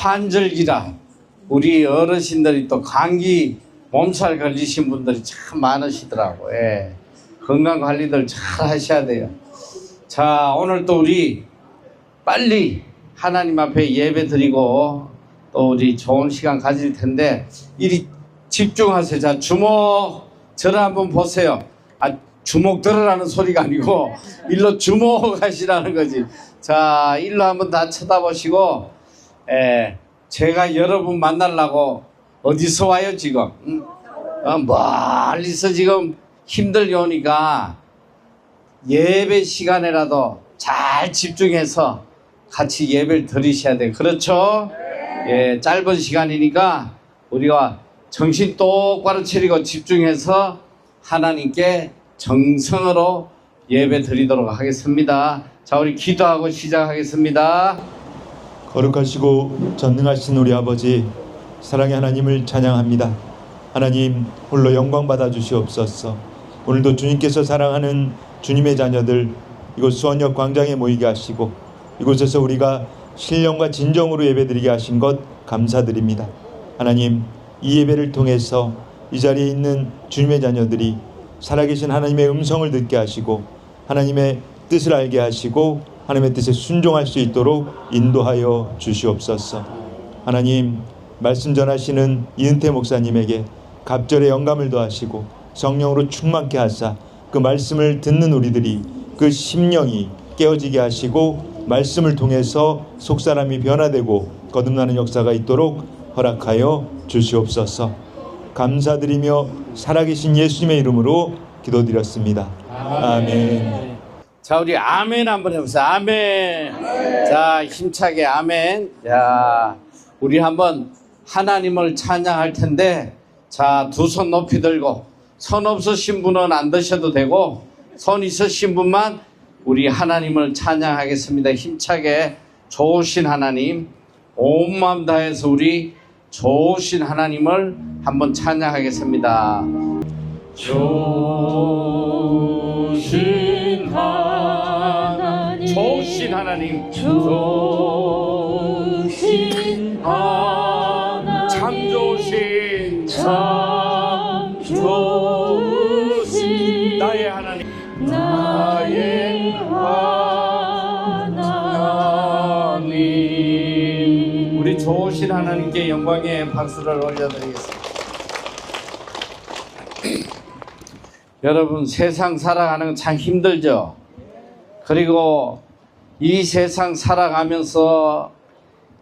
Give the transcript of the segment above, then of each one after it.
환절기라 우리 어르신들이 또 감기 몸살 걸리신 분들이 참 많으시더라고. 예. 건강 관리들 잘 하셔야 돼요. 자, 오늘 또 우리 빨리 하나님 앞에 예배 드리고 또 우리 좋은 시간 가질 텐데 이리 집중하세요. 자, 주목 저를 한번 보세요. 아, 주목 들으라는 소리가 아니고 일로 주목하시라는 거지. 자, 일로 한번 다 쳐다보시고 에, 제가 여러분 만나려고 어디서 와요 지금? 응? 어, 멀리서 지금 힘들게 오니까 예배 시간에라도 잘 집중해서 같이 예배를 드리셔야 돼요. 그렇죠? 예, 짧은 시간이니까 우리가 정신 똑바로 차리고 집중해서 하나님께 정성으로 예배 드리도록 하겠습니다. 자, 우리 기도하고 시작하겠습니다. 거룩하시고 전능하신 우리 아버지 사랑의 하나님을 찬양합니다. 하나님 홀로 영광 받아 주시옵소서. 오늘도 주님께서 사랑하는 주님의 자녀들 이곳 수원역 광장에 모이게 하시고 이곳에서 우리가 신령과 진정으로 예배드리게 하신 것 감사드립니다. 하나님 이 예배를 통해서 이 자리에 있는 주님의 자녀들이 살아계신 하나님의 음성을 듣게 하시고 하나님의 뜻을 알게 하시고 하나님의 뜻에 순종할 수 있도록 인도하여 주시옵소서. 하나님 말씀 전하시는 이은태 목사님에게 갑절의 영감을 더하시고 성령으로 충만케 하사 그 말씀을 듣는 우리들이 그 심령이 깨어지게 하시고 말씀을 통해서 속사람이 변화되고 거듭나는 역사가 있도록 허락하여 주시옵소서. 감사드리며 살아계신 예수님의 이름으로 기도드렸습니다. 아멘. 자, 우리 아멘 한번 해보세요. 아멘. 자, 힘차게 아멘. 자, 우리 한번 하나님을 찬양할 텐데, 자, 두 손 높이 들고, 손 없으신 분은 안 드셔도 되고, 손 있으신 분만 우리 하나님을 찬양하겠습니다. 힘차게 좋으신 하나님, 온 마음 다해서 우리 좋으신 하나님을 한번 찬양하겠습니다. 좋으신 좋으신 하나님 좋으신 하나님. 참 좋으신 참 좋으신 나의 하나님. 나의 하나님. 우리 좋으신 하나님께 영광의 박수를 올려드리겠습니다. 여러분 세상 살아가는 건참 힘들죠? 그리고 이 세상 살아가면서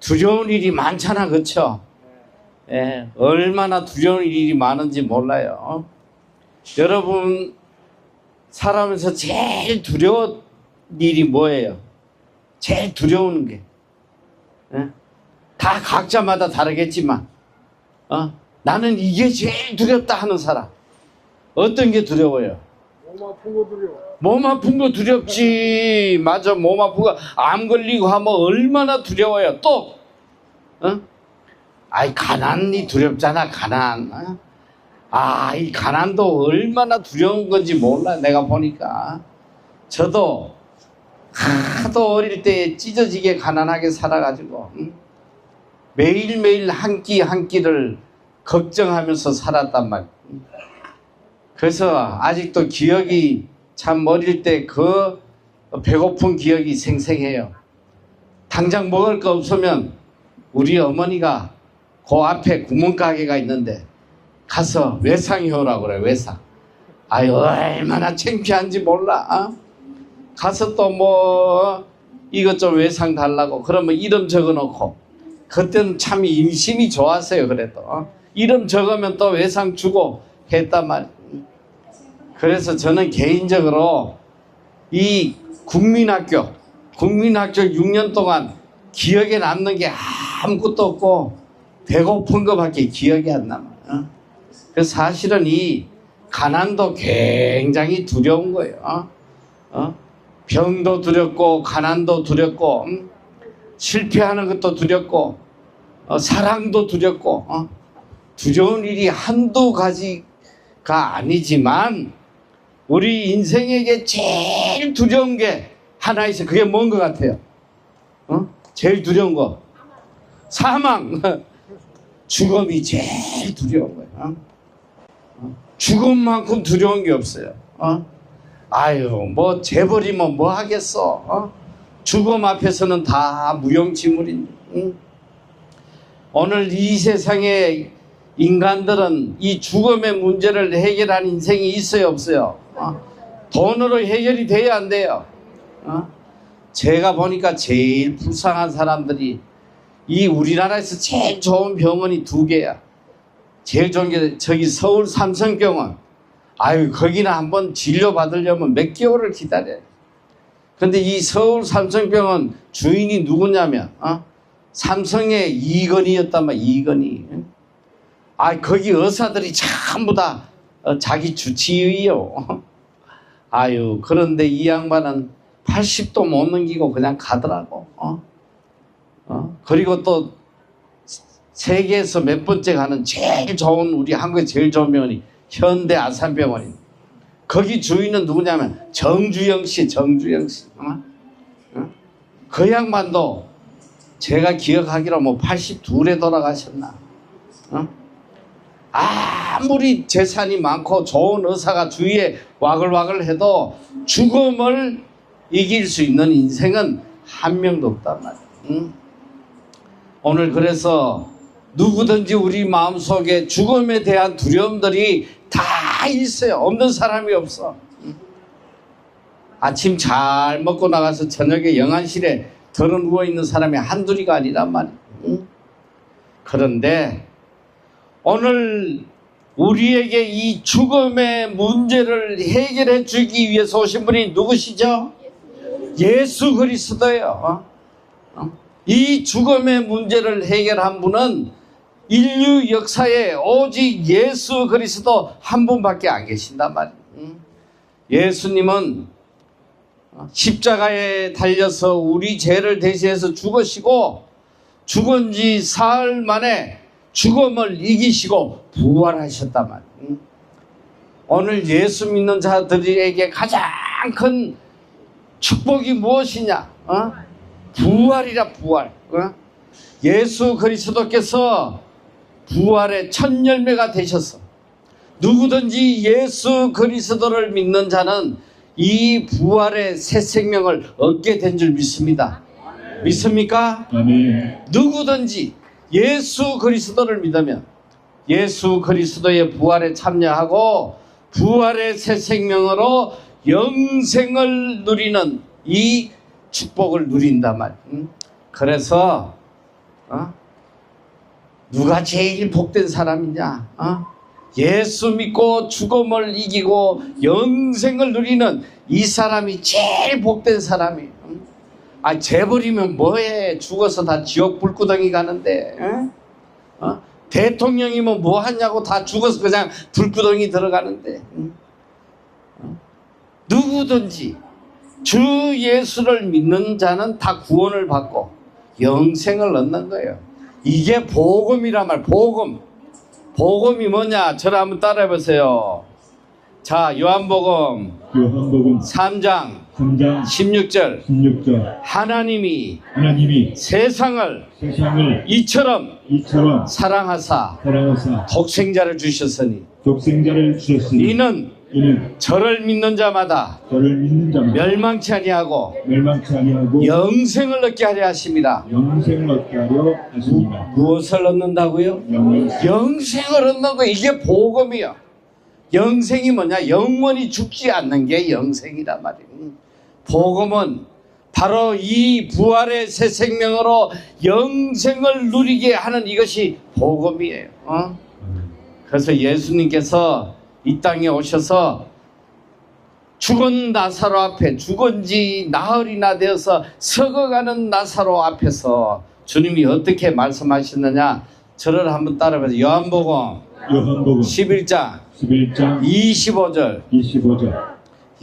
두려운 일이 많잖아 그쵸 예, 얼마나 두려운 일이 많은지 몰라요 여러분 살아면서 제일 두려운 일이 뭐예요? 제일 두려운 게. 예? 다 각자마다 다르겠지만, 어? 나는 이게 제일 두렵다 하는 사람. 어떤 게 두려워요? 몸 아픈 거 두려워. 몸 아픈 거 두렵지. 맞아, 몸거암 걸리고 하면 얼마나 두려워요. 또, 어? 아이, 가난이 두렵잖아, 가난. 어? 아, 이 가난도 얼마나 두려운 건지 몰라, 내가 보니까. 저도 하도 어릴 때 찢어지게 가난하게 살아가지고, 응? 매일매일 한 끼 한 끼를 걱정하면서 살았단 말이야. 그래서 아직도 기억이 참 어릴 때 그 배고픈 기억이 생생해요. 당장 먹을 거 없으면 우리 어머니가 그 앞에 구멍가게가 있는데 가서 외상이 오라고 그래 외상. 아유 얼마나 창피한지 몰라. 어? 가서 또 뭐 이것 좀 외상 달라고 그러면 이름 적어놓고 그때는 참 인심이 좋았어요 그래도 어? 이름 적으면 또 외상 주고 했단 말. 그래서 저는 개인적으로 이 국민학교 국민학교 6년 동안 기억에 남는 게 아무것도 없고 배고픈 것밖에 기억이 안 남아. 어? 그래서 사실은 이 가난도 굉장히 두려운 거예요. 어? 어? 병도 두렵고 가난도 두렵고 음? 실패하는 것도 두렵고 어, 사랑도 두렵고 어? 두려운 일이 한두 가지가 아니지만 우리 인생에게 제일 두려운 게 하나 있어. 그게 뭔 것 같아요? 어? 제일 두려운 거. 사망, 죽음이 제일 두려운 거예요. 어? 어? 죽음만큼 두려운 게 없어요. 어? 아유, 뭐 재벌이면 뭐 하겠어? 어? 죽음 앞에서는 다 무용지물인. 응? 오늘 이 세상에 인간들은 이 죽음의 문제를 해결한 인생이 있어요, 없어요? 어? 돈으로 해결이 돼야 안 돼요. 어? 제가 보니까 제일 불쌍한 사람들이 이 우리나라에서 제일 좋은 병원이 두 개야. 제일 좋은 게 저기 서울 삼성병원. 아유, 거기나 한번 진료 받으려면 몇 개월을 기다려요. 근데 이 서울 삼성병원 주인이 누구냐면, 어? 삼성의 이건희였단 말이야, 이건희. 아, 거기 의사들이 전부 다 어, 자기 주치의요. 아유, 그런데 이 양반은 80도 못 넘기고 그냥 가더라고. 어? 어? 그리고 또 세계에서 몇 번째 가는 제일 좋은 우리 한국의 제일 좋은 병원이 현대 아산병원입니다. 거기 주인은 누구냐면 정주영 씨, 정주영 씨. 어? 어? 그 양반도 제가 기억하기로 뭐 82에 돌아가셨나. 어? 아 무리 재산이 많고 좋은 의사가 주위에 와글와글 해도 죽음을 이길 수 있는 인생은 한 명도 없단 말이야. 응? 오늘 그래서 누구든지 우리 마음속에 죽음에 대한 두려움들이 다 있어요. 없는 사람이 없어. 응? 아침 잘 먹고 나가서 저녁에 영안실에 들어 누워 있는 사람이 한둘이가 아니란 말이야. 응? 그런데 오늘 우리에게 이 죽음의 문제를 해결해 주기 위해서 오신 분이 누구시죠? 예수 그리스도예요. 이 죽음의 문제를 해결한 분은 인류 역사에 오직 예수 그리스도 한 분밖에 안 계신단 말이에요. 응? 예수님은 십자가에 달려서 우리 죄를 대신해서 죽으시고 죽은 지 사흘 만에 죽음을 이기시고 부활하셨단 말이에요. 응? 오늘 예수 믿는 자들에게 가장 큰 축복이 무엇이냐? 어? 부활이라 부활. 어? 예수 그리스도께서 부활의 첫 열매가 되셔서 누구든지 예수 그리스도를 믿는 자는 이 부활의 새 생명을 얻게 된 줄 믿습니다. 믿습니까? 누구든지 예수 그리스도를 믿으면 예수 그리스도의 부활에 참여하고 부활의 새 생명으로 영생을 누리는 이 축복을 누린단 말. 응? 그래서 어? 누가 제일 복된 사람이냐? 어? 예수 믿고 죽음을 이기고 영생을 누리는 이 사람이 제일 복된 사람이에요. 응? 아 재벌이면 뭐해? 죽어서 다 지옥 불구덩이 가는데. 응? 어? 대통령이면 뭐 하냐고 다 죽어서 그냥 불구덩이 들어가는데. 응? 어? 누구든지 주 예수를 믿는 자는 다 구원을 받고 영생을 얻는 거예요. 이게 복음이란 말, 복음. 복음이 뭐냐? 저를 한번 따라해 보세요. 자, 요한복음 요한복음 3장 3장 16절. 16절 하나님이 하나님이 세상을 세상을 이처럼 이처럼 사랑하사 사랑하사 독생자를 주셨으니 독생자를 주셨으니 이는 이는 저를 믿는 자마다 저를 믿는 자마다 멸망치 아니하고 멸망치 아니하고 영생을 얻게 하려 하십니다. 영생을 얻게 하려 하십니다. 무엇을 얻는다고요? 영생 영생을 얻는 거 이게 복음이요. 영생이 뭐냐? 영원히 죽지 않는 게 영생이란 말이에요. 복음은 바로 이 부활의 새 생명으로 영생을 누리게 하는 이것이 복음이에요. 어? 그래서 예수님께서 이 땅에 오셔서 죽은 나사로 앞에 죽은 지 나흘이나 되어서 썩어가는 나사로 앞에서 주님이 어떻게 말씀하셨느냐 저를 한번 따라해보세요. 요한복음 요한복음 11장 11장 25절 25절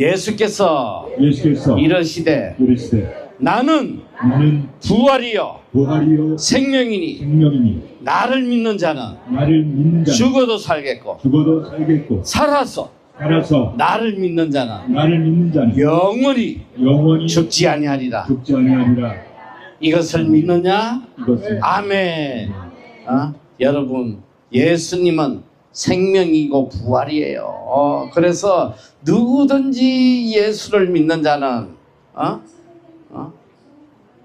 예수께서 예수께서 이르시되 이르시되 나는 나는 부활이요 부활이요 생명이니 생명이니 나를 믿는 자는 나를 믿는 자는 죽어도 살겠고 죽어도 살겠고 살아서 살아서 나를 믿는 자는 나를 믿는 자는 영원히 영원히 죽지 아니하리라. 죽지 아니하리라. 이것을 믿느냐? 이것을 아멘. 어? 여러분, 예수님은 생명이고 부활이에요. 어, 그래서 누구든지 예수를 믿는 자는 어? 어?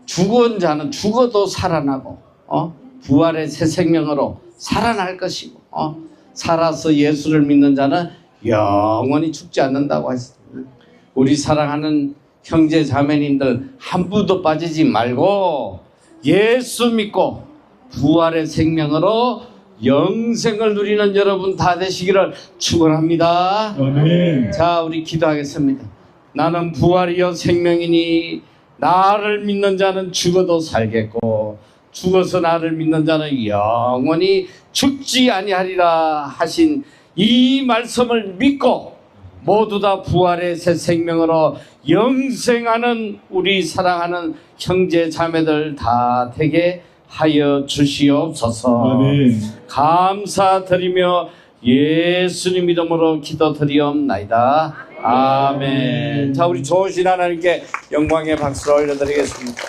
죽은 자는 죽어도 살아나고 어? 부활의 새 생명으로 살아날 것이고 어? 살아서 예수를 믿는 자는 영원히 죽지 않는다고 했습니다. 우리 사랑하는 형제 자매님들 한 분도 빠지지 말고 예수 믿고 부활의 생명으로 영생을 누리는 여러분 다 되시기를 축원합니다. 아멘. 자, 우리 기도하겠습니다. 나는 부활이요 생명이니 나를 믿는 자는 죽어도 살겠고 죽어서 나를 믿는 자는 영원히 죽지 아니하리라 하신 이 말씀을 믿고 모두 다 부활의 새 생명으로 영생하는 우리 사랑하는 형제 자매들 다 되게 하여 주시옵소서. 아멘. 감사드리며 예수님 이름으로 기도드리옵나이다. 아멘. 자, 우리 좋으신 하나님께 영광의 박수를 올려드리겠습니다.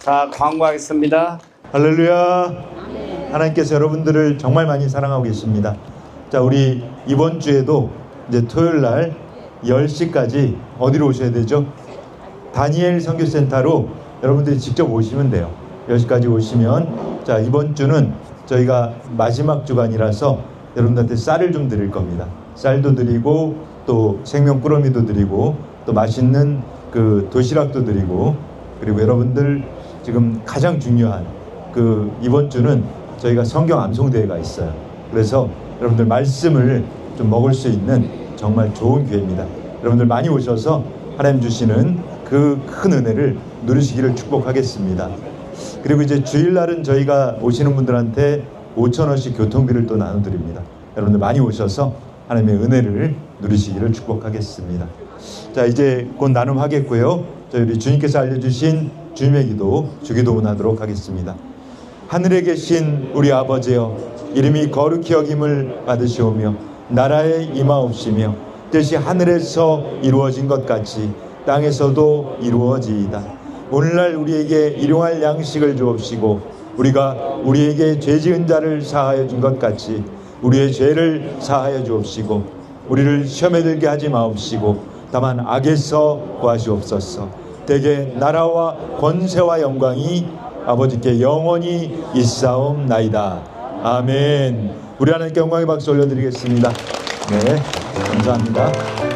자, 광고하겠습니다. 할렐루야. 하나님께서 여러분들을 정말 많이 사랑하고 계십니다. 자, 우리 이번 주에도 이제 토요일 날 10시까지 어디로 오셔야 되죠? 다니엘 선교센터로 여러분들이 직접 오시면 돼요. 10시까지 오시면 자, 이번 주는 저희가 마지막 주간이라서 여러분들한테 쌀을 좀 드릴 겁니다. 쌀도 드리고 또 생명 꾸러미도 드리고 또 맛있는 그 도시락도 드리고 그리고 여러분들 지금 가장 중요한 그 이번 주는 저희가 성경 암송 대회가 있어요. 그래서 여러분들 말씀을 좀 먹을 수 있는 정말 좋은 기회입니다. 여러분들 많이 오셔서 하나님 주시는 그 큰 은혜를 누리시기를 축복하겠습니다. 그리고 이제 주일날은 저희가 오시는 분들한테 5천 원씩 교통비를 또 나눠드립니다. 여러분들 많이 오셔서 하나님의 은혜를 누리시기를 축복하겠습니다. 자 이제 곧 나눔하겠고요. 저희 우리 주님께서 알려주신 주님의 기도 주기도문 하도록 하겠습니다. 하늘에 계신 우리 아버지여 이름이 거룩히 여김을 받으시오며 나라에 임하옵시며 뜻이 하늘에서 이루어진 것 같이 땅에서도 이루어지이다. 오늘날 우리에게 일용할 양식을 주옵시고 우리가 우리에게 죄 지은 자를 사하여 준 것 같이 우리의 죄를 사하여 주옵시고 우리를 시험에 들게 하지 마옵시고 다만 악에서 구하시옵소서. 대개 나라와 권세와 영광이 아버지께 영원히 있사옵나이다. 아멘. 우리 하나님께 영광의 박수 올려드리겠습니다. 네, 감사합니다.